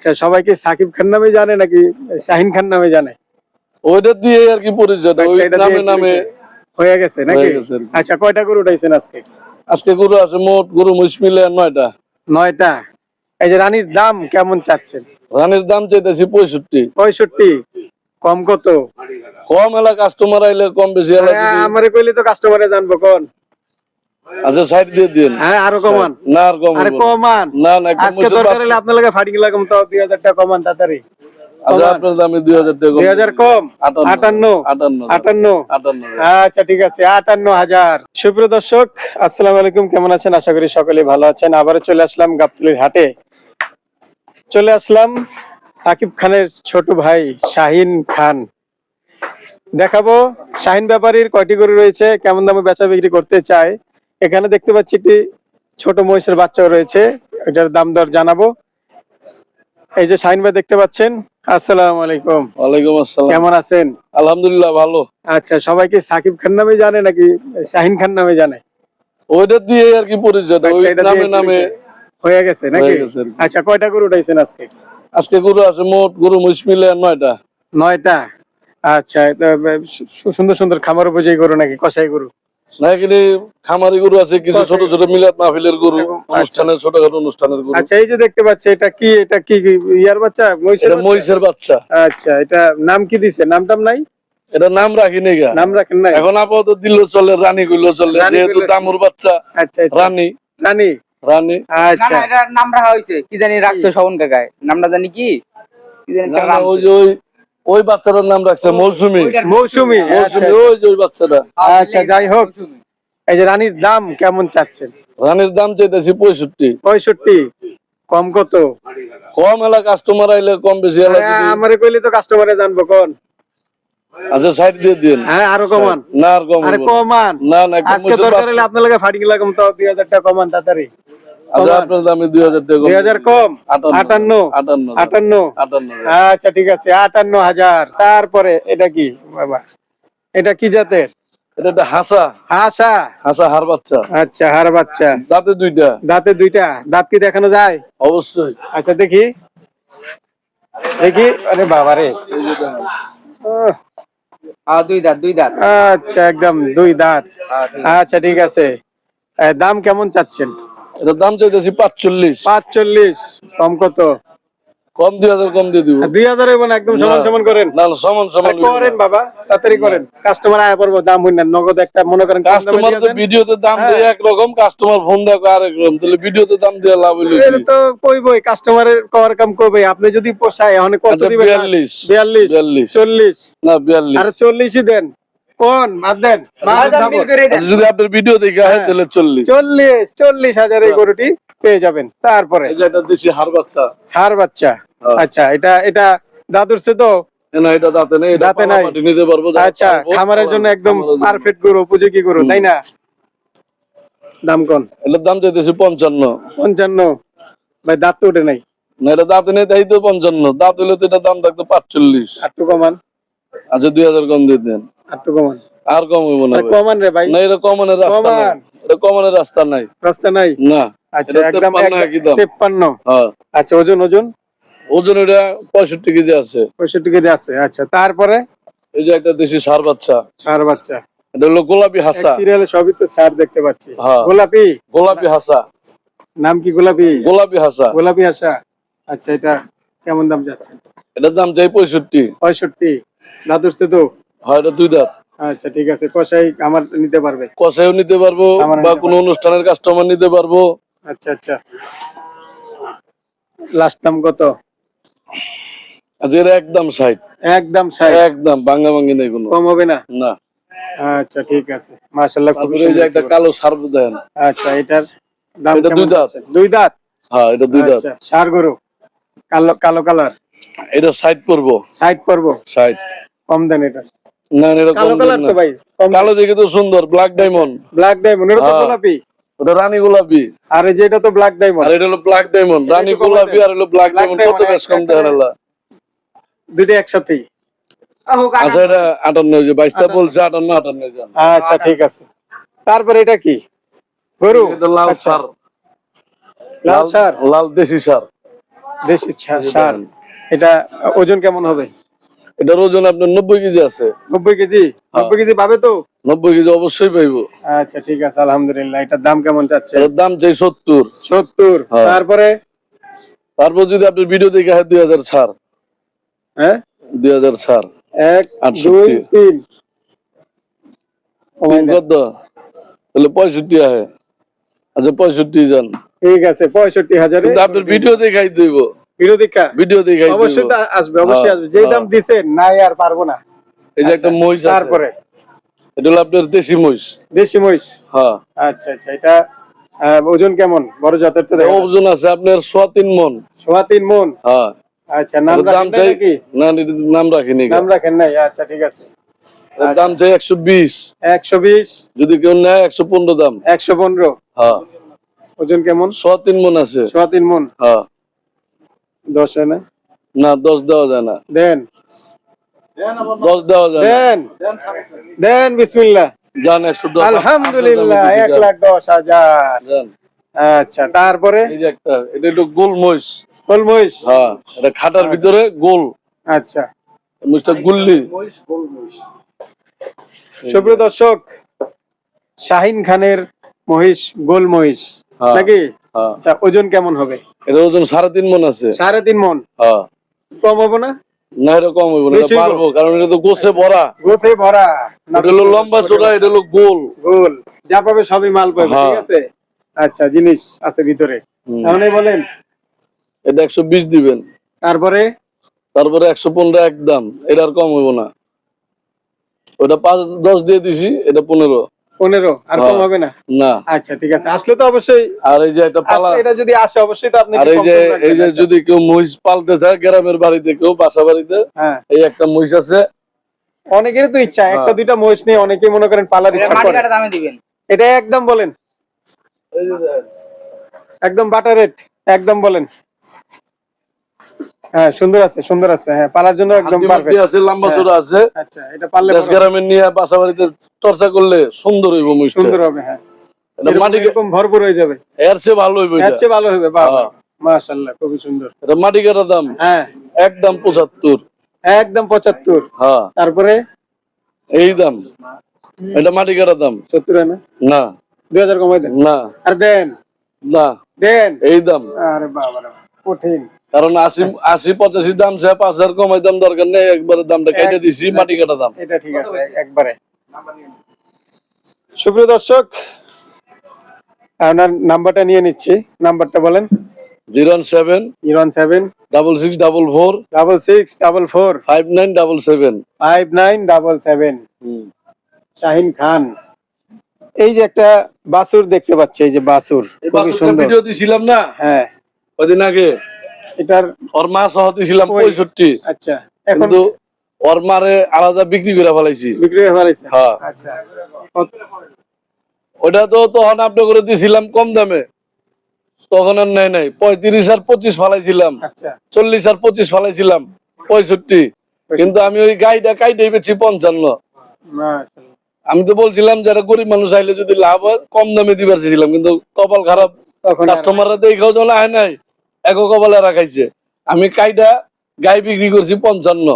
আচ্ছা সবাই কি সাকিব খান নামে জানে নাকি শাহিন খান নামে জানে? ওইটা দিয়ে আর কি পরিচয় আচ্ছা, নামে নামে হয়ে গেছে নাকি? আচ্ছা কয়টা গরু উঠাইছেন আজকে? আজকে গরু আছে মোট গরু মহিষ মিলে নয়টা। নয়টা। এই যে রানীর দাম কেমন চাচ্ছেন? রানীর দাম চাইতেছি পঁয়ষট্টি। পঁয়ষট্টি? কম কত? কম এলা কাস্টমার আইলে কম বেশি আমারে কইলে তো কাস্টমারে জানব কোন? আচ্ছা সাইড দিয়ে দিন। হ্যাঁ আরও কমান। না আর কম আরে কমান। না না আজকে দরকার হলে আপনার লাগে ফাটিং লাগাম তাও দুই টাকা কমান তাড়াতাড়ি। আচ্ছা আপনার দামে দুই হাজার টাকা কম। দুই হাজার কম? আটান্ন। আটান্ন। আটান্ন। আটান্ন। আটান্ন। আচ্ছা ঠিক আছে আটান্ন হাজার। সুপ্রিয় দর্শক আসসালামু আলাইকুম কেমন আছেন? আশা করি সকলে ভালো আছেন। আবারও চলে আসলাম গাবতলির হাটে। চলে আসলাম সাকিব খানের ছোট ভাই শাহিন খান। দেখাবো শাহিন ব্যাপারীর কয়টি গরু রয়েছে কেমন দামে বেচা বিক্রি করতে চায়। এখানে দেখতে পাচ্ছি একটি ছোট মহিষের বাচ্চা রয়েছে। এটার দাম দর জানাব। এই যে শাহিন ভাই দেখতে পাচ্ছেন আসসালামু আলাইকুম। ওয়ালাইকুম আসসালাম। কেমন আছেন? আলহামদুলিল্লাহ ভালো। আচ্ছা সবাই কি সাকিব খান নামে জানে নাকি শাহিন খান নামে জানে? ওইটা দিয়ে আর কি পরিচয় ওই আচ্ছা, এটা নামে নামে হয়ে গেছে নাকি। আচ্ছা কয়টা গরু উঠাইছেন আজকে? আজকে গরু আছে মোট গরু মহিষ মিলে নয়টা। নয়টা? আচ্ছা সুন্দর সুন্দর খামার উপযোগী গরু নাকি? কষাই গরু? না খামারি গরু আছে কিছু ছোট ছোট মিলাদ মাহফিলের গরু আচ্ছা। অনুষ্ঠানের ছোটখাটো অনুষ্ঠানের গরু। আচ্ছা এই যে দেখতে পাচ্ছি এটা কি এটা কি কি ইয়ার বাচ্চা মহিষের? মহিষের বাচ্চা। আচ্ছা এটা নাম কি দিছে? নামটাম নাই? এটা নাম রাখি নি নাম রাখেন নাই? এখন আপাতত দিল চলে রানী কইলো চলে যেহেতু দামুর বাচ্চা আচ্ছা আচ্ছা। রানী। রানী? রানী। আচ্ছা। নাম রাখা হয়েছে। কি জানি রাখছে শবন কাকায়। নামটা জানি কি? জানি না, না, ওই ওই বাচ্চাটার নাম রাখছে মৌসুমী। ওইটার- মৌসুমী আচ্ছা ওই যে ওই বাচ্চাটা। আচ্ছা, যাই হোক। এই যে রানীর দাম কেমন চাচ্ছেন? রানীর দাম চাইতেছি পঁয়ষট্টি। পঁয়ষট্টি? কম কত? কম এলা কাস্টমার আইলে কম বেশি এলা আমারে কইলে তো কাস্টমারে জানব কোন? আচ্ছা সাইড দিয়ে দিন। হ্যাঁ আরও কমান। না আর কম আরে কমান। না না আজকে দরকার হলে আপনার লাগে ফাটিং লাগাম দুই হাজার টাকা কমান তাড়াতাড়ি। আচ্ছা আচ্ছা ঠিক আছে আটান্ন হাজার। তারপরে এটা কি বাবা? এটা কি জাতের? এটা হাসা। হাসা? হাসা হার বাচ্চা। আচ্ছা হার বাচ্চা। দাঁতে দুইটা। দাঁতে দুইটা? দাঁত কি দেখানো যায়? অবশ্যই। আচ্ছা দেখি। দেখি। আরে বাবা রে। দুই দাঁত দুই দাঁত। আচ্ছা একদম দুই দাঁত। হ্যাঁ, দুই দাঁত। আচ্ছা ঠিক আছে। দাম কেমন চাচ্ছেন? এটার দাম চাইতেছি পাঁচচল্লিশ। পাঁচচল্লিশ কম কত? কম দুই হাজার কম দিয়ে দিব। দুই হাজার একদম সমান সমান করেন? না সমান সমান করেন বাবা তাড়াতাড়ি করেন। কাস্টমার আয়া পড়ব দাম হই না নগদ একটা মনে করেন কাস্টমার তো ভিডিওতে দাম হ্যাঁ। দেয় একরকম কাস্টমার ফোন দেয় আরেক রকম তাহলে ভিডিওতে দাম দিয়ে লাভ হইল? এটা তো কইবই কাস্টমারের কর কাম কইবই। আপনি যদি পোষায় এখন কত আচ্ছা, দিবেন? বিয়াল্লিশ। বিয়াল্লিশ বিয়াল্লিশ। চল্লিশ। না বিয়াল্লিশ। আর চল্লিশই দেন। কোন? বাদ দেন। যদি আপনার ভিডিও দেখে হয় হ্যাঁ। তাহলে চল্লিশ। চল্লিশ চল্লিশ হাজার এই গরুটি পেয়ে যাবেন। তারপরে? দেশি হার বাচ্চা। হার বাচ্চা। হ্যাঁ। আচ্ছা এটা এটা দাদুরছে তো? না এটা দাঁতে নেই দাঁতে নাই। নিতে পারব আচ্ছা খামারের জন্য একদম। পারফেক্ট গরু উপযোগী গরু তাই না? দাম কোন? এটার দাম চাইতেছি পঞ্চান্ন। পঞ্চান্ন। ভাই দাঁত তো উঠে নাই। না এটা দাঁতে নেই তাই তো পঞ্চান্ন। দাঁত হইলে তো এটা দাম থাকতো পাঁচচল্লিশ। কমান। আচ্ছা দুই হাজার কম দিয়ে দেন। আটটু কমান? আর কম হইব না কমান রে ভাই। না এটা কমনের রাস্তা নাই। এটা কমনের রাস্তা নাই। রাস্তা নাই? না আচ্ছা একদম 53 একই দাম। তেপ্পান্ন। হ্যাঁ। আচ্ছা ওজন ওজন? ওজন এটা কেজি আছে। পঁয়ষট্টি কেজি আছে আচ্ছা। তারপরে? এই যে একটা দেশি সার বাচ্চা। সার বাচ্চা। এটা হলো গোলাপি হাসা। সিরিয়ালে সবই তো সার দেখতে পাচ্ছি। হ্যাঁ। গোলাপি? গোলাপি হাসা। নাম কি গোলাপি? গোলাপি হাসা। গোলাপি আশা আচ্ছা এটা কেমন দাম যাচ্ছে? এটার দাম চাই পঁয়ষট্টি। পঁয়ষট্টি। দাদুরছে তো হয় এটা দুই দাঁত। আচ্ছা ঠিক আছে। কষাই আমার নিতে পারবে? কষাইও নিতে পারব বা কোনো অনুষ্ঠানের কাস্টমার নিতে পারব। আচ্ছা আচ্ছা। লাস্ট দাম কত? একদম একদম একদম নেই কোনো। কম হবে না? না। আচ্ছা ঠিক আছে। খুব যে একটা কালো সার দেন। আচ্ছা এটার দাম এটা দুই দাঁত। যাচ্ছে? দুই দাঁত? হ্যাঁ এটা দুই দাঁত। আচ্ছা সার গরু? কালো কালো কালার? এটা পড়ব পড়ব কম দেন এটা। না না, এটা কালো কালার তো ভাই কালো দেখে তো সুন্দর ব্ল্যাক ডায়মন্ড ব্ল্যাক ডায়মন্ড এটা তো হ্যাঁ। গোলাপি। ওটা রানী গোলাপি। আর এই যে এটা তো ব্ল্যাক আর এটা হলো ব্ল্যাক ডায়মন্ড রানী গোলাপি আর হলো ব্ল্যাক ডায়মন্ড কত বেশ কম একসাথেই আচ্ছা এটা আটান্ন হয়েছে বাইশটা বলছে আটান্ন আটান্ন আচ্ছা ঠিক আছে। তারপরে এটা কি? গরু? লাল আচ্ছা, সার। লাল সার? লাল দেশি সার। দেশি সার। এটা ওজন কেমন হবে? এটার ওজন আপনার নব্বই কেজি আছে। নব্বই কেজি? নব্বই কেজি পাবে তো? নব্বই কেজি অবশ্যই পাইবো। আচ্ছা ঠিক আছে আলহামদুলিল্লাহ। এটার দাম কেমন এটার দাম চাই সত্তর। সত্তর? হ্যাঁ। তারপরে? তারপর যদি আপনি ভিডিও দেখে হয় দুই হাজার ছাড়। হ্যাঁ? দুই হাজার ছাড়। এক। দুই তিন। কত? তাহলে পঁয়ষট্টি আহে। আচ্ছা পঁয়ষট্টি যান ঠিক আছে পঁয়ষট্টি হাজারে। আপনার ভিডিও দেখাই দিব বিরোধিকা ভিডিও অবশ্যই আসবে অবশ্যই হ্যাঁ, আসবে। যে দাম হ্যাঁ। দিছেন নাই আর পারব না। এই যে একটা মহিষ আছে। তারপরে? এটা হলো আপনার দেশি মহিষ। দেশি মহিষ? হ্যাঁ। আচ্ছা আচ্ছা এটা ওজন কেমন? বড় জাতের তো ওজন আছে আপনার সোয়া তিন মন। সোয়া তিন মন? হ্যাঁ। আচ্ছা নাম দাম চাই নাকি? না নাম রাখিনি নাম রাখেন নাই আচ্ছা ঠিক আছে। দাম চাই একশো বিশ। একশো বিশ? যদি কেউ নেয় একশো পনেরো দাম। একশো পনেরো? হ্যাঁ। ওজন কেমন? সোয়া তিন মন আছে। সোয়া তিন মন? হ্যাঁ। দশ হয় না? না দশ দেওয়া যায় না। দেন। দশ দেওয়া যায় দেন। দেন বিসমিল্লাহ। যান একশো দশ। আলহামদুলিল্লাহ এক লাখ দশ হাজার। আচ্ছা তারপরে? এটা একটু গোল মহিষ। ফুল মহিষ হ্যাঁ এটা খাটার ভিতরে গোল। আচ্ছা। মহিষটা গুল্লি। সুপ্রিয় দর্শক শাহিন খানের মহিষ গোল মহিষ হ্যাঁ। নাকি? হ্যাঁ। আচ্ছা ওজন কেমন হবে? এটা ওজন সাড়ে তিন মন আছে। সাড়ে তিন মন? হ্যাঁ। কম হবে না? না এটা কম হইব না বেশি এটা হইবো। পারব কারণ এটা তো গোছে ভরা। গোছে ভরা। এটা হলো লম্বা চোরা এটা হলো গোল। গোল। যা পাবে সবই মাল পাবে হ্যাঁ। ঠিক আছে? আচ্ছা জিনিস আছে ভিতরে। তাহলে বলেন। এটা একশো বিশ দিবেন। তারপরে? তারপরে একশো পনেরো একদম এটা আর কম হইব না। ওটা পাঁচ দশ দিয়ে দিছি এটা পনেরো। পনেরো আর কম হ্যাঁ। হবে না? না। আচ্ছা ঠিক আছে। আসলে তো অবশ্যই আর এই যে একটা পালা এটা যদি আসে অবশ্যই তো আপনি আর এই যে এই যে। যদি কেউ মহিষ পালতে চায় গ্রামের বাড়িতে কেউ বাসা বাড়িতে হ্যাঁ। এই একটা মহিষ আছে। অনেকেরই তো ইচ্ছা একটা হ্যাঁ। দুইটা মহিষ নিয়ে অনেকেই মনে করেন পালার ইচ্ছা করে। কাটা দামে দিবেন। এটা একদম বলেন। একদম বাটার রেট একদম বলেন। হ্যাঁ সুন্দর আছে সুন্দর আছে হ্যাঁ পালার জন্য একদম পারফেক্ট আছে লম্বা চোরা আছে। আচ্ছা এটা পারলে দেশ গ্রামের নিয়ে বাসা বাড়িতে চর্চা করলে সুন্দর হইব মহিষটা সুন্দর হবে হ্যাঁ। এটা মাটি ভরপুর হয়ে যাবে। এর চেয়ে ভালো হইব এর চেয়ে ভালো হবে বাহ হ্যাঁ। মাশাআল্লাহ খুবই সুন্দর। এটা মাটি দাম হ্যাঁ। একদম পঁচাত্তর। একদম পঁচাত্তর। হ্যাঁ। তারপরে? এই দাম। এটা মাটি কাটা দাম। সত্তর হয় না? না। দুই হাজার কমাই দেন। না। আর দেন? না। দেন? এই দাম। আরে বাবা, কঠিন। কারণ আশি আশি পঁচাশি দাম সে পাঁচ হাজার কমাই দাম দরকার নেই একবারে দামটা কেটে দিছি মাটি কাটা দাম। এটা ঠিক আছে একবারে। সুপ্রিয় দর্শক আপনার নাম্বারটা নিয়ে নিচ্ছি। নাম্বারটা বলেন। Zero seven zero seven double six double four double six double four five nine double seven. Five nine double seven. Shahin Khan. এই যে একটা বাসুর দেখতে পাচ্ছি এই যে বাসুর খুবই সুন্দর। ভিডিও দিছিলাম না? হ্যাঁ। কদিন আগে? এটার ওর মা সহ পঁয়ষট্টি। আচ্ছা এখন কিন্তু ওর মারে আলাদা বিক্রি করে ফেলাইছি। বিক্রি হয়ে ফেলেছে হ্যাঁ। আচ্ছা। ওটা তো তখন আপনি করে কম দামে। তখন আর নেয় নাই। পঁয়ত্রিশ আর পঁচিশ ফালাইছিলাম। আচ্ছা। চল্লিশ আর পঁচিশ ফালাইছিলাম। পঁয়ষট্টি। কিন্তু আমি ওই গাইটা কাইটাই পেয়েছি পঞ্চান্ন। আমি তো বলছিলাম যারা গরিব মানুষ আইলে যদি লাভ হয় কম দামে দিবার চেয়েছিলাম। কিন্তু কপাল খারাপ। কাস্টমাররা দেখাও যখন আয় নাই। এক কপালে রাখাইছে আমি কাইটা গাই বিক্রি করছি পঞ্চান্ন।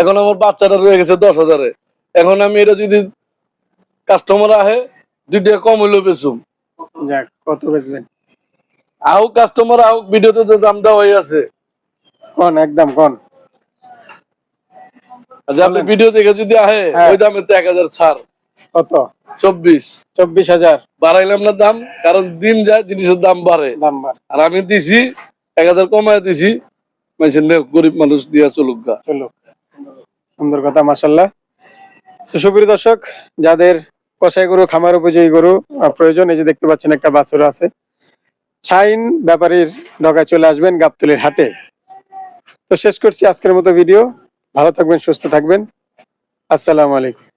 এখন আমার বাচ্চাটা রয়ে গেছে দশ হাজারে। এখন আমি এটা যদি কাস্টমার আহে দুই টাকা কম হইলেও বেচুম। কত বেচবেন? আহুক কাস্টমার আহুক ভিডিওতে তো দাম দেওয়া হয়ে আছে। কোন একদম কোন? আচ্ছা আপনি ভিডিও দেখে যদি আহে হ্যাঁ। ওই দামে তো এক হাজার ছাড়। কত? চব্বিশ। চব্বিশ হাজার। বাড়াইলাম না দাম কারণ দিন যায় জিনিসের দাম বাড়ে। দাম বার আর আমি দিছি এক হাজার কমায় দিছি গরিব মানুষ দিয়া চলুক গা। সুন্দর কথা মাসাল্লাহ সুপ্রিয় দর্শক, যাদের কষাই গরু, খামার উপযোগী গরু প্রয়োজন, এই যে দেখতে পাচ্ছেন একটা বাছুর আছে। শাইন ব্যাপারীর ঢাকায় চলে আসবেন গাবতলির হাটে। তো শেষ করছি আজকের মতো ভিডিও। ভালো থাকবেন, সুস্থ থাকবেন। আসসালামু আলাইকুম।